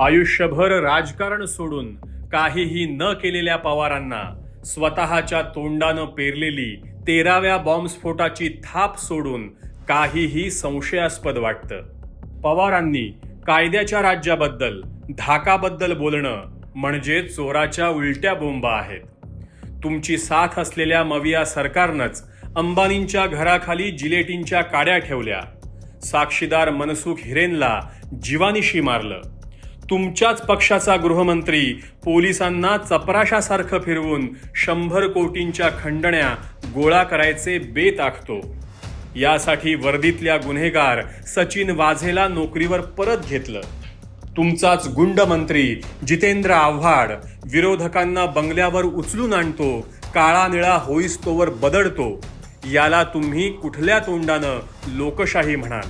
आयुष्यभर राजकारण सोडून काहीही न केलेल्या पवारांना स्वतःच्या तोंडानं पेरलेली तेराव्या बॉम्बस्फोटाची थाप सोडून काहीही संशयास्पद वाटतं. पवारांनी कायद्याच्या राज्याबद्दल धाकाबद्दल बोलणं म्हणजे चोराच्या उलट्या बोंबा आहेत. तुमची साथ असलेल्या मविया सरकारनंच अंबानींच्या घराखाली जिलेटींच्या काड्या ठेवल्या. साक्षीदार मनसुख हिरेनला जीवानिशी मारलं. तुमच्याच पक्षाचा गृहमंत्री पोलिसांना चपराशासारखं फिरवून शंभर कोटींच्या खंडण्या गोळा करायचे बेत आखतो. यासाठी वर्दीतल्या गुन्हेगार सचिन वाझेला नोकरीवर परत घेतलं. तुमचाच गुंड मंत्री जितेंद्र आव्हाड विरोधकांना बंगल्यावर उचलून आणतो काळा निळा होईस्तोवर बदडतो. याला तुम्ही कुठल्या तोंडानं लोकशाही म्हणाल?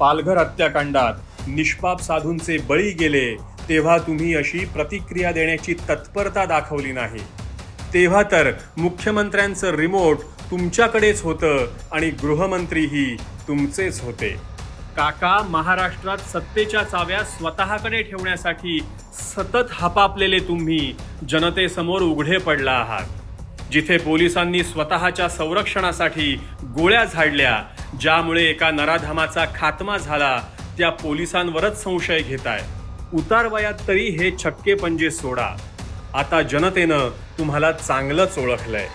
पालघर हत्याकांडात निष्पाप साधूंचे बळी गेले तेव्हा तुम्ही अशी प्रतिक्रिया देण्याची तत्परता दाखवली नाही. तेव्हा तर मुख्यमंत्र्यांचं रिमोट तुमच्याकडेच होतं आणि गृहमंत्रीही तुमचेच होते. काका महाराष्ट्रात सत्तेच्या चाव्या स्वतःकडे ठेवण्यासाठी सतत हपापलेले तुम्ही जनतेसमोर उघडे पडला आहात. जिथे पोलिसांनी स्वतःच्या संरक्षणासाठी गोळ्या झाडल्या ज्यामुळे एका नराधामाचा खात्मा झाला त्या पोलिसांवरच संशय घेताय. आहे उतारवयात तरी हे छक्के पंजे सोडा. आता जनतेनं तुम्हाला चांगलंच ओळखलंय.